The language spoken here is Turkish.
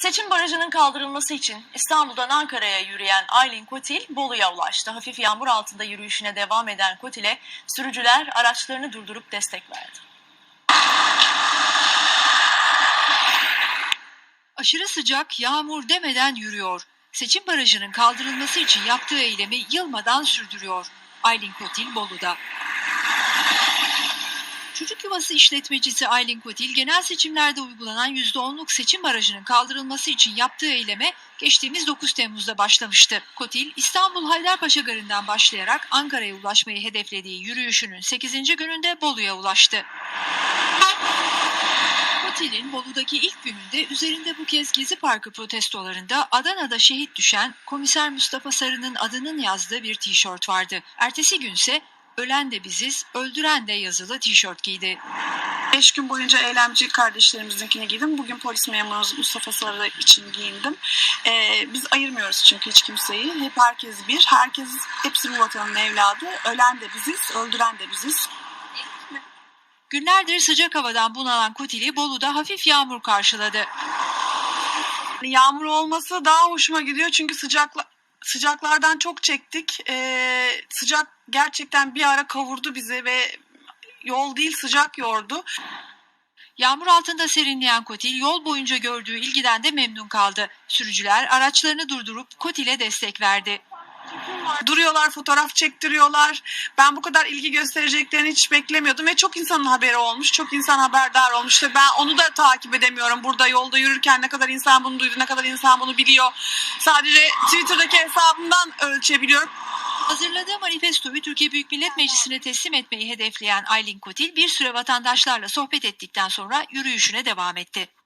Seçim barajının kaldırılması için İstanbul'dan Ankara'ya yürüyen Aylin Kotil Bolu'ya ulaştı. Hafif yağmur altında yürüyüşüne devam eden Kotil'e sürücüler araçlarını durdurup destek verdi. Aşırı sıcak, yağmur demeden yürüyor. Seçim barajının kaldırılması için yaptığı eylemi yılmadan sürdürüyor. Aylin Kotil Bolu'da. Çocuk yuvası işletmecisi Aylin Kotil, genel seçimlerde uygulanan %10'luk seçim barajının kaldırılması için yaptığı eyleme geçtiğimiz 9 Temmuz'da başlamıştı. Kotil, İstanbul Haydarpaşa Garı'ndan başlayarak Ankara'ya ulaşmayı hedeflediği yürüyüşünün 8. gününde Bolu'ya ulaştı. Kotil'in Bolu'daki ilk gününde üzerinde bu kez Gezi Parkı protestolarında Adana'da şehit düşen Komiser Mustafa Sarı'nın adının yazdığı bir tişört vardı. Ertesi günse ölen de biziz, öldüren de yazılı tişört giydi. Beş gün boyunca eylemci kardeşlerimizinkini giydim. Bugün polis memurumuz Mustafa Sarı için giyindim. Ee, biz ayırmıyoruz çünkü hiç kimseyi. Hep herkes bir. Herkes, hepsi bu vatanın evladı. Ölen de biziz, öldüren de biziz. Günlerdir sıcak havadan bunalan Kotil'i Bolu'da hafif yağmur karşıladı. Yağmur olması daha hoşuma gidiyor çünkü sıcakla sıcaklardan çok çektik. Ee, sıcak gerçekten bir ara kavurdu bizi ve yol değil sıcak yordu. Yağmur altında serinleyen Kotil yol boyunca gördüğü ilgiden de memnun kaldı. Sürücüler araçlarını durdurup Kotil'e destek verdi. Duruyorlar, fotoğraf çektiriyorlar. Ben bu kadar ilgi göstereceklerini hiç beklemiyordum ve çok insanın haberi olmuş. Çok insan haberdar olmuş. ve Ben onu da takip edemiyorum. Burada yolda yürürken ne kadar insan bunu duydu, ne kadar insan bunu biliyor. Sadece Twitter'daki hesabımdan ölçebiliyorum. Hazırladığı manifestoyu Türkiye Büyük Millet Meclisi'ne teslim etmeyi hedefleyen Aylin Kotil bir süre vatandaşlarla sohbet ettikten sonra yürüyüşüne devam etti.